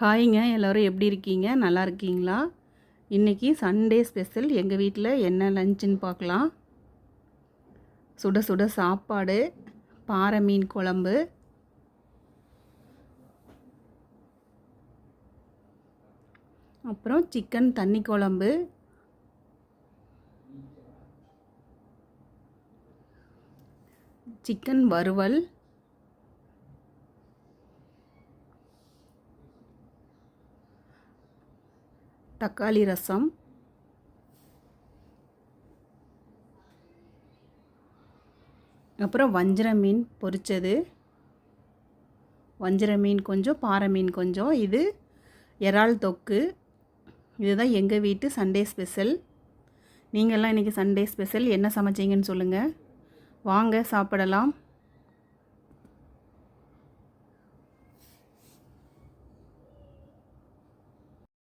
ஹாய்ங்க எல்லோரும் எப்படி இருக்கீங்க? நல்லா இருக்கீங்களா? இன்றைக்கி சண்டே ஸ்பெஷல் எங்கள் வீட்டில் என்ன லஞ்சுன்னு பார்க்கலாம். சுட சுட சாப்பாடு பாறை மீன் குழம்பு. அப்புறம் சிக்கன் தண்ணி குழம்பு. சிக்கன் வறுவல். தக்காளி ரசம். அப்புறம் வஞ்சிர மீன் பொரிச்சது. வஞ்சிர மீன் கொஞ்சம் பாறை மீன் கொஞ்சம். இது இறால் தொக்கு. இதுதான் எங்கள் வீட்டு சண்டே ஸ்பெஷல். நீங்கள்லாம் இன்றைக்கி சண்டே ஸ்பெஷல் என்ன சமைச்சீங்கன்னு சொல்லுங்கள் வாங்க சாப்பிடலாம்.